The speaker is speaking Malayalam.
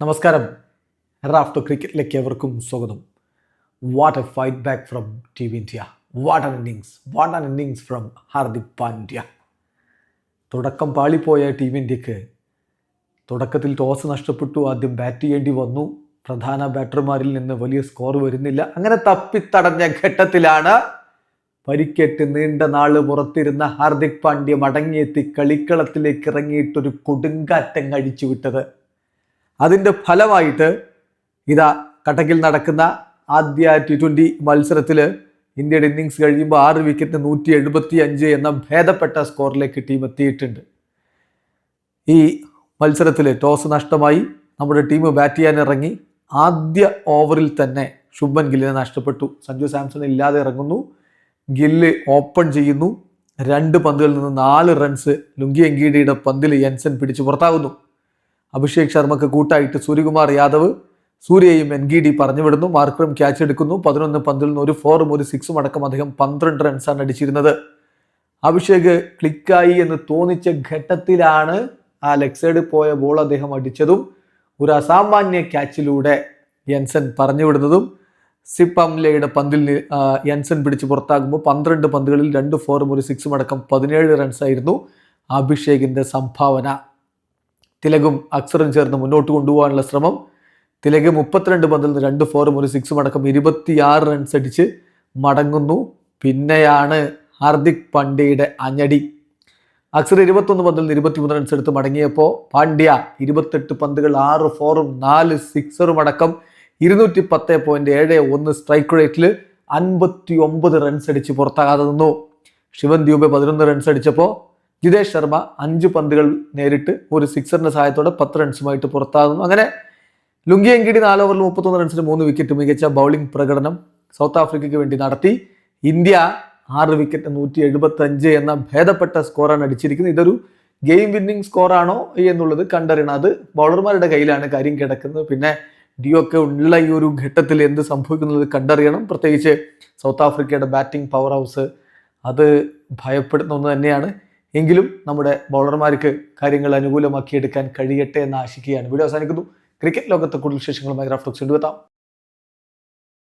നമസ്കാരം. റാഫ്റ്റോ ക്രിക്കറ്റിലേക്ക് എവർക്കും സ്വാഗതം. What a fight back from team India what an innings what an innings from Hardik Pandya തുടക്കം പാളിപ്പോയ ടീം ഇന്ത്യയ്ക്ക് തുടക്കത്തിൽ ടോസ് നഷ്ടപ്പെട്ടു. ആദ്യം ബാറ്റ് ചെയ്യേണ്ടി വന്നു. പ്രധാന ബാറ്റർമാരിൽ നിന്ന് വലിയ സ്കോർ വരുന്നില്ല. അങ്ങനെ തപ്പിത്തടഞ്ഞ ഘട്ടത്തിലാണ് പരിക്കേറ്റ് നീണ്ട നാൾ പുറത്തിരുന്ന ഹാർദിക് പാണ്ഡ്യ മടങ്ങിയെത്തി കളിക്കളത്തിലേക്ക് ഇറങ്ങിയിട്ടൊരു കൊടുങ്കാറ്റം കഴിച്ചു വിട്ടത് അതിന്റെ ഫലമായിട്ട് ഇതാ കട്ടക്കിൽ നടക്കുന്ന ആദ്യ ടി ട്വന്റി മത്സരത്തിൽ ഇന്ത്യയുടെ ഇന്നിങ്സ് കഴിയുമ്പോൾ ആറ് വിക്കറ്റിന് നൂറ്റി എഴുപത്തി അഞ്ച് എന്ന ഭേദപ്പെട്ട സ്കോറിലേക്ക് ടീം എത്തിയിട്ടുണ്ട്. ഈ മത്സരത്തിൽ ടോസ് നഷ്ടമായി. നമ്മുടെ ടീം ബാറ്റ് ചെയ്യാൻ ഇറങ്ങി. ആദ്യ ഓവറിൽ തന്നെ ശുഭൻ ഗില്ലിനെ നഷ്ടപ്പെട്ടു. സഞ്ജു സാംസൺ ഇല്ലാതെ ഇറങ്ങുന്നു. ഗില്ല് ഓപ്പൺ ചെയ്യുന്നു. രണ്ട് പന്തുകളിൽ നിന്ന് നാല് റൺസ് ലുങ്കി എങ്കീഡിയുടെ പന്തിൽ യൻസൻ പിടിച്ച് പുറത്താകുന്നു. അഭിഷേക് ശർമ്മക്ക് കൂട്ടായിട്ട് സൂര്യകുമാർ യാദവ് സൂര്യയും എൻ ഗി ഡി പറഞ്ഞു വിടുന്നു മാർക്രം ക്യാച്ച് എടുക്കുന്നു. പതിനൊന്ന് പന്തിൽ നിന്ന് ഒരു ഫോറും ഒരു സിക്സും അടക്കം അദ്ദേഹം പന്ത്രണ്ട് റൺസാണ് അടിച്ചിരുന്നത്. അഭിഷേക് ക്ലിക്കായി എന്ന് തോന്നിച്ച ഘട്ടത്തിലാണ് ആ ലെഗ് സൈഡിൽ പോയ ബോൾ അദ്ദേഹം അടിച്ചതും ഒരു അസാമാന്യ ക്യാച്ചിലൂടെ യൻസൻ പറഞ്ഞുവിടുന്നതും. സിപ്പംലയുടെ പന്തിൽ യൻസൻ പിടിച്ച് പുറത്താകുമ്പോൾ പന്ത്രണ്ട് പന്തുകളിൽ രണ്ട് ഫോറും ഒരു സിക്സും അടക്കം പതിനേഴ് റൺസായിരുന്നു അഭിഷേകിന്റെ സംഭാവന. തിലകും അക്സറും ചേർന്ന് മുന്നോട്ട് കൊണ്ടുപോകാനുള്ള ശ്രമം. തിലക് മുപ്പത്തിരണ്ട് പന്തിൽ നിന്ന് രണ്ട് ഫോറും ഒരു സിക്സും അടക്കം ഇരുപത്തിയാറ് റൺസ് അടിച്ച് മടങ്ങുന്നു. പിന്നെയാണ് ഹാർദിക് പാണ്ഡ്യയുടെ അഞ്ഞടി. അക്സർ ഇരുപത്തൊന്ന് പന്തിൽ നിന്ന് ഇരുപത്തിമൂന്ന് റൺസ് എടുത്ത് മടങ്ങിയപ്പോൾ പാണ്ഡ്യ ഇരുപത്തെട്ട് പന്തുകൾ ആറ് ഫോറും നാല് സിക്സറും അടക്കം ഇരുന്നൂറ്റി പത്ത് പോയിന്റ് ഏഴ് ഒന്ന് സ്ട്രൈക്ക് റേറ്റിൽ അൻപത്തി ഒമ്പത് റൺസ് അടിച്ച് പുറത്താകാതെ നിന്നു. ശിവൻ ദ്യൂബ് പതിനൊന്ന് റൺസ് അടിച്ചപ്പോൾ ജിതേഷ് ശർമ്മ അഞ്ച് പന്തുകൾ നേരിട്ട് ഒരു സിക്സറിന്റെ സഹായത്തോടെ പത്ത് റൺസുമായിട്ട് പുറത്താകുന്നു. അങ്ങനെ ലുങ്കി എങ്കിടി നാല് ഓവറിൽ മുപ്പത്തൊന്ന് റൺസിന് മൂന്ന് വിക്കറ്റ് മികച്ച ബൗളിംഗ് പ്രകടനം സൗത്ത് ആഫ്രിക്കയ്ക്ക് വേണ്ടി നടത്തി. ഇന്ത്യ ആറ് വിക്കറ്റ് നൂറ്റി എഴുപത്തി അഞ്ച് എന്ന ഭേദപ്പെട്ട സ്കോറാണ് അടിച്ചിരിക്കുന്നത്. ഇതൊരു ഗെയിം വിന്നിംഗ് സ്കോറാണോ എന്നുള്ളത് കണ്ടറിയണം. അത് ബൗളർമാരുടെ കയ്യിലാണ് കാര്യം കിടക്കുന്നത്. പിന്നെ ഡിയൊക്കെ ഉള്ള ഈ ഒരു ഘട്ടത്തിൽ എന്ത് സംഭവിക്കുന്നത് കണ്ടറിയണം. പ്രത്യേകിച്ച് സൗത്ത് ആഫ്രിക്കയുടെ ബാറ്റിംഗ് പവർ ഹൗസ് അത് ഭയപ്പെടുന്ന ഒന്ന് തന്നെയാണ്. എങ്കിലും നമ്മുടെ ബൗളർമാർക്ക് കാര്യങ്ങൾ അനുകൂലമാക്കിയെടുക്കാൻ കഴിയട്ടെ എന്ന് ആശിക്കുകയാണ്. വീഡിയോ അവസാനിക്കുന്നു. ക്രിക്കറ്റ് ലോകത്തെ കൂടുതൽ വിശേഷങ്ങളുമായി റഫ്ലക്സ് കൊണ്ടുവെത്താം